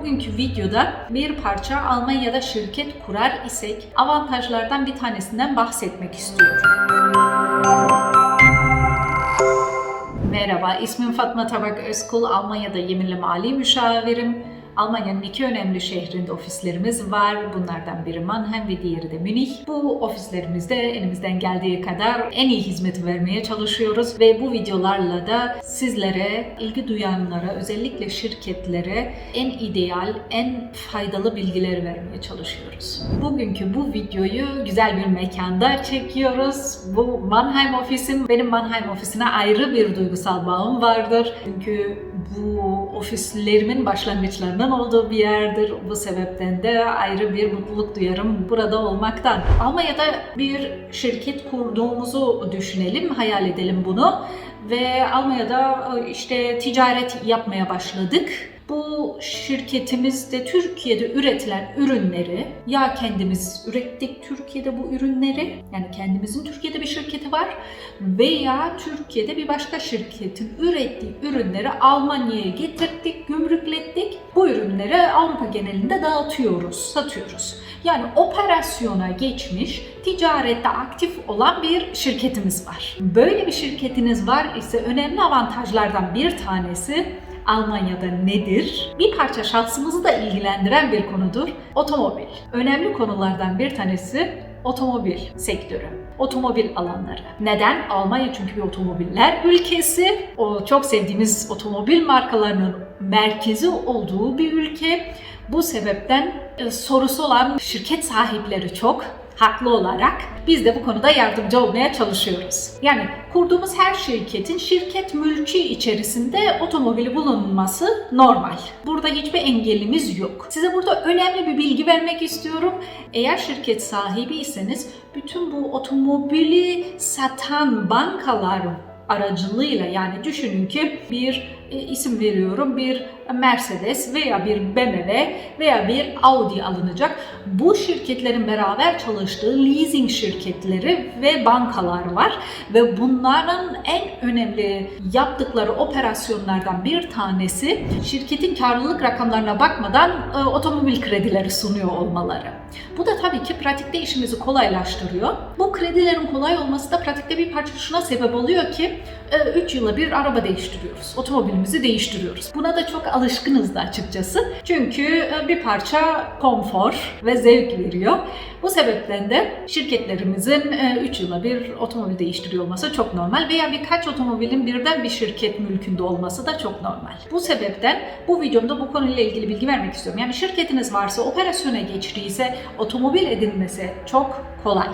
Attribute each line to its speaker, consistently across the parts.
Speaker 1: Bugünkü videoda bir parça Almanya'da şirket kurar isek avantajlardan bir tanesinden bahsetmek istiyorum. Merhaba, ismim Fatma Tabak Özkul. Almanya'da yeminli mali müşavirim. Almanya'nın iki önemli şehrinde ofislerimiz var. Bunlardan biri Mannheim ve diğeri de Münih. Bu ofislerimizde elimizden geldiği kadar en iyi hizmeti vermeye çalışıyoruz ve bu videolarla da sizlere, ilgi duyanlara, özellikle şirketlere en ideal, en faydalı bilgileri vermeye çalışıyoruz. Bugünkü bu videoyu güzel bir mekanda çekiyoruz. Bu Mannheim ofisim. Benim Mannheim ofisine ayrı bir duygusal bağım vardır. Çünkü bu ofislerimin başlangıçlarından olduğu bir yerdir. Bu sebepten de ayrı bir mutluluk duyarım burada olmaktan. Almanya'da bir şirket kurduğumuzu düşünelim, hayal edelim bunu. Ve Almanya'da işte ticaret yapmaya başladık. Bu şirketimizde Türkiye'de üretilen ürünleri ya kendimiz ürettik Türkiye'de bu ürünleri yani kendimizin Türkiye'de bir şirketi var veya Türkiye'de bir başka şirketin ürettiği ürünleri Almanya'ya getirdik, gümrüklettik. Bu ürünleri Avrupa genelinde dağıtıyoruz, satıyoruz. Yani operasyona geçmiş, ticarette aktif olan bir şirketimiz var. Böyle bir şirketiniz var ise önemli avantajlardan bir tanesi Almanya'da nedir? Bir parça şahsımızı da ilgilendiren bir konudur. Otomobil. Önemli konulardan bir tanesi otomobil sektörü, otomobil alanları. Neden? Almanya çünkü bir otomobiller ülkesi. O çok sevdiğimiz otomobil markalarının merkezi olduğu bir ülke. Bu sebepten e, sorusu olan şirket sahipleri çok haklı olarak biz de bu konuda yardımcı olmaya çalışıyoruz. Yani kurduğumuz her şirketin şirket mülkü içerisinde otomobili bulunması normal. Burada hiçbir engelimiz yok. Size burada önemli bir bilgi vermek istiyorum. Eğer şirket sahibiyseniz bütün bu otomobili satan bankalar aracılığıyla yani düşünün ki bir isim veriyorum bir Mercedes veya bir BMW veya bir Audi alınacak. Bu şirketlerin beraber çalıştığı leasing şirketleri ve bankalar var ve bunların en önemli yaptıkları operasyonlardan bir tanesi şirketin karlılık rakamlarına bakmadan e, otomobil kredileri sunuyor olmaları. Bu da tabii ki pratikte işimizi kolaylaştırıyor. Bu kredilerin kolay olması da pratikte bir parça şuna sebep oluyor ki 3 yıla bir araba değiştiriyoruz. Otomobilimizi değiştiriyoruz. Buna da çok alışkınız da açıkçası. Çünkü bir parça konfor ve zevk veriyor. Bu sebepten de şirketlerimizin 3 yıla bir otomobil değiştiriyor olması çok normal veya birkaç otomobilin birden bir şirket mülkünde olması da çok normal. Bu sebepten bu videomda bu konuyla ilgili bilgi vermek istiyorum. Yani şirketiniz varsa operasyona geçtiyse otomobil edinmesi çok kolay.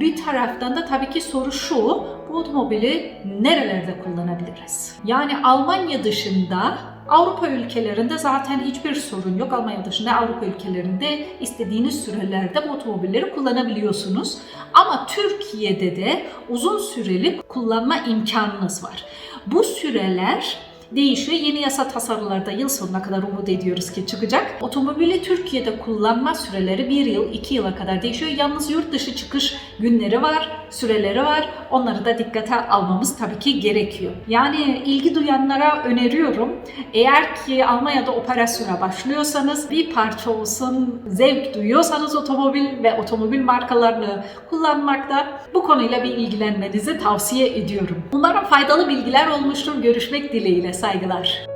Speaker 1: Bir taraftan da tabii ki soru şu, bu otomobili nerelerde kullanabiliriz? Yani Almanya dışında Avrupa ülkelerinde zaten hiçbir sorun yok. Almanya dışında Avrupa ülkelerinde istediğiniz sürelerde bu otomobilleri kullanabiliyorsunuz. Ama Türkiye'de de uzun süreli kullanma imkanınız var. Bu süreler değişiyor. Yeni yasa tasarılarda yıl sonuna kadar umut ediyoruz ki çıkacak. Otomobili Türkiye'de kullanma süreleri 1 yıl, 2 yıla kadar değişiyor. Yalnız yurt dışı çıkış günleri var, süreleri var. Onları da dikkate almamız tabii ki gerekiyor. Yani ilgi duyanlara öneriyorum. Eğer ki Almanya'da operasyona başlıyorsanız bir parça olsun zevk duyuyorsanız otomobil ve otomobil markalarını kullanmakta bu konuyla bir ilgilenmenizi tavsiye ediyorum. Umarım faydalı bilgiler olmuştur. Görüşmek dileğiyle saygılar.